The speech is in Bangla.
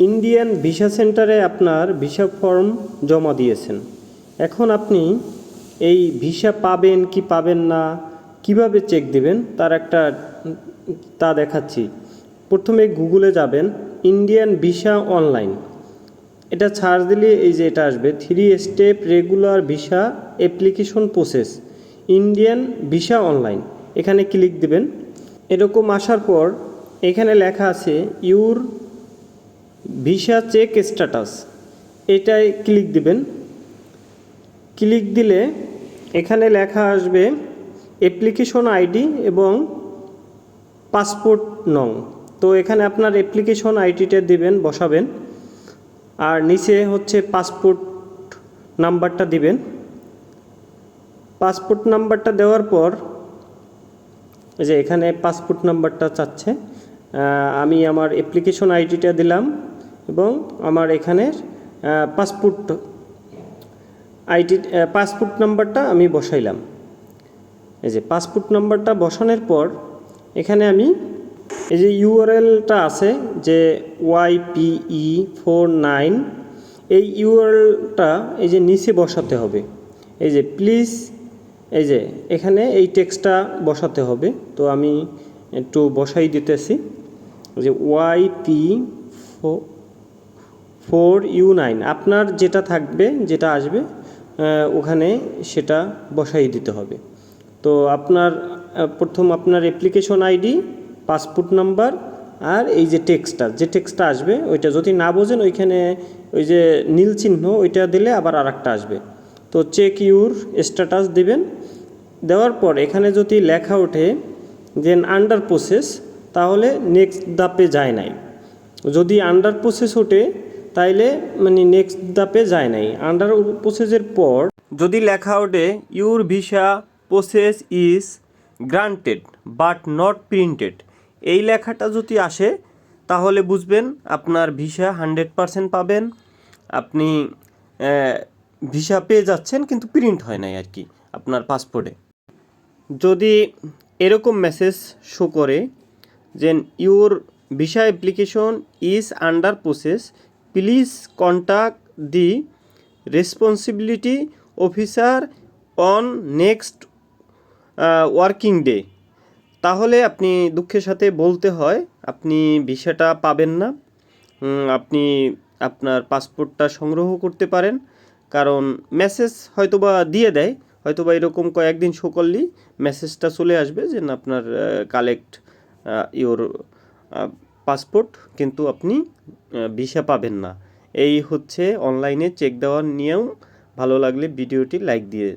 ইন্ডিয়ান ভিসা সেন্টারে আপনার ভিসা ফর্ম জমা দিয়েছেন। এখন আপনি এই ভিসা পাবেন কি পাবেন না, কীভাবে চেক দিবেন, তার একটা তা দেখাচ্ছি। প্রথমে গুগলে যাবেন, ইন্ডিয়ান ভিসা অনলাইন। এটা ছাড় দিলে এই যে এটা আসবে three step regular visa application process Indian visa online. এখানে ক্লিক দিবেন। এরকম আসার পর এখানে লেখা আছে ইউর ভিসা চেক স্ট্যাটাস। এটায় ক্লিক দিবেন। ক্লিক দিলে এখানে লেখা আসবে অ্যাপ্লিকেশন আইডি এবং পাসপোর্ট নং। তো এখানে আপনার অ্যাপ্লিকেশন আইডিটা দিবেন, বসাবেন। আর নিচে হচ্ছে পাসপোর্ট নাম্বারটা দিবেন। পাসপোর্ট নাম্বারটা দেওয়ার পর যে এখানে পাসপোর্ট নাম্বারটা চাচ্ছে। আমি আমার অ্যাপ্লিকেশন আইডিটা দিলাম। এবং আমার এখানে পাসপোর্ট আইডি পাসপোর্ট নাম্বারটা আমি বসাইলাম। এই যে পাসপোর্ট নাম্বারটা বসানোর পর এখানে আমি এই যে ইউআরএলটা আছে যে ওয়াইপিই ফোর নাইন এই ইউআরএলটা এই যে নিচে বসাতে হবে। এই যে প্লিজ এই যে এখানে এই টেক্সটটা বসাতে হবে। তো আমি একটু বসাই দিতেছি যে ওয়াইপি ফোর ইউ নাইন। আপনার যেটা থাকবে, যেটা আসবে ওখানে সেটা বসাই দিতে হবে। তো আপনার প্রথম আপনার অ্যাপ্লিকেশন আইডি পাসপোর্ট নাম্বার আর এই যে টেক্সটটা যে টেক্সটটা আসবে, ওইটা যদি না বোঝেন, ওইখানে ওই যে নীল চিহ্ন, ওইটা দিলে আবার আর একটা আসবে। তো চেক ইউর স্ট্যাটাস দিবেন। দেওয়ার পর এখানে যদি লেখা ওঠে যে আন্ডার প্রসেস তাহলে নেক্সট ধাপে যায় নাই। যদি আন্ডার প্রসেস ওঠে তাইলে মানে নেক্সট ধাপে যায় নাই। আন্ডার প্রসেসের পর যদি লেখা ওঠে your visa process is granted but not printed এই লেখাটা যদি আসে, তাহলে বুঝবেন আপনার ভিসা হান্ড্রেড পারসেন্ট পাবেন। আপনি ভিসা পেয়ে যাচ্ছেন কিন্তু প্রিন্ট হয় নাই আর কি আপনার পাসপোর্টে যদি এরকম মেসেজ শো করে যে your visa application is under process please contact the responsibility officer on next working day. তাহলে আপনি দুঃখের সাথে বলতে হয়, আপনি ভিসাটা পাবেন না। আপনি আপনার পাসপোর্টটা সংগ্রহ করতে পারেন। কারণ মেসেজ হয়তোবা দিয়ে দেয়, হয়তোবা এরকম কয়েকদিন শো করলেই মেসেজটা চলে আসবে যে না আপনার কালেক্ট ইওর পাসপোর্ট, কিন্তু আপনি ভিসা পাবেন না। এই হচ্ছে অনলাইনে চেক দেওয়ার নিয়েও ভালো লাগলে ভিডিওটি লাইক দিয়ে